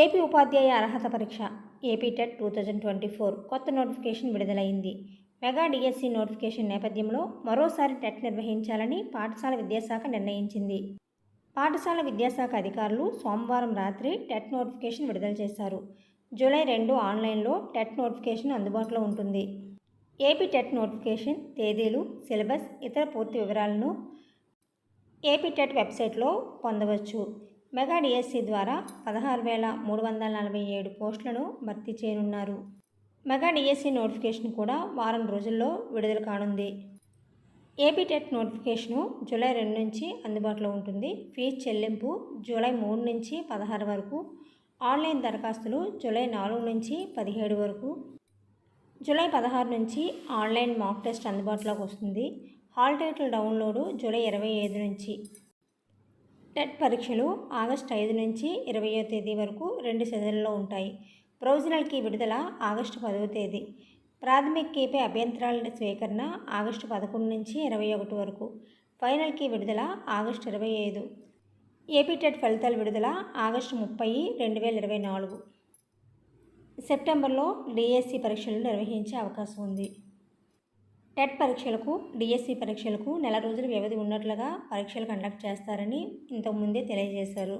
AP ఉపాధ్యాయ అర్హత పరీక్ష AP TET two thousand twenty four కొత్త నోటిఫికేషన్ విడుదలైంది. మెగా డిఎస్సి నోటిఫికేషన్ నేపథ్యంలో మరోసారి టెట్ నిర్వహించాలని పాఠశాల విద్యాశాఖ నిర్ణయించింది. పాఠశాల విద్యాశాఖ అధికారులు సోమవారం రాత్రి టెట్ నోటిఫికేషన్ విడుదల చేశారు. జూలై రెండు ఆన్లైన్లో టెట్ నోటిఫికేషన్ అందుబాటులో ఉంటుంది. ఏపీ టెట్ నోటిఫికేషన్ తేదీలు సిలబస్ ఇతర పూర్తి వివరాలను ఏపీ టెట్ వెబ్సైట్లో పొందవచ్చు. మెగా డిఎస్సి ద్వారా పదహారు వేల మూడు వందల నలభై ఏడు పోస్టులను భర్తీ చేయనున్నారు. మెగా డిఎస్సి నోటిఫికేషన్ కూడా వారం రోజుల్లో విడుదల కానుంది. ఏపీ టెట్ నోటిఫికేషను జూలై రెండు నుంచి అందుబాటులో ఉంటుంది. ఫీజు చెల్లింపు జూలై మూడు నుంచి పదహారు వరకు ఆన్లైన్ దరఖాస్తులు జూలై నాలుగు నుంచి పదిహేడు వరకు. జూలై పదహారు నుంచి ఆన్లైన్ మాక్ టెస్ట్ అందుబాటులోకి వస్తుంది. హాల్ టికెట్ల డౌన్లోడు జూలై ఇరవై ఐదు నుంచి. టెట్ పరీక్షలు ఆగస్టు ఐదు నుంచి ఇరవయో తేదీ వరకు రెండు సెషన్లలో ఉంటాయి. ప్రొవిజనల్కి విడుదల ఆగస్టు పదవ తేదీ. ప్రాథమిక కీపై అభ్యంతరాల స్వీకరణ ఆగస్టు పదకొండు నుంచి ఇరవై ఒకటి వరకు. ఫైనల్కి విడుదల ఆగస్టు ఇరవై ఐదు. ఏపీ టెట్ ఫలితాల విడుదల ఆగస్టు ముప్పై రెండు వేల ఇరవై నాలుగు. సెప్టెంబర్లో డిఎస్సి పరీక్షలు నిర్వహించే అవకాశం ఉంది. టెట్ పరీక్షలకు డిఎస్సి పరీక్షలకు నెల రోజుల వ్యవధి ఉన్నట్లుగా పరీక్షలు కండక్ట్ చేస్తారని ఇంతకుముందే తెలియజేశారు.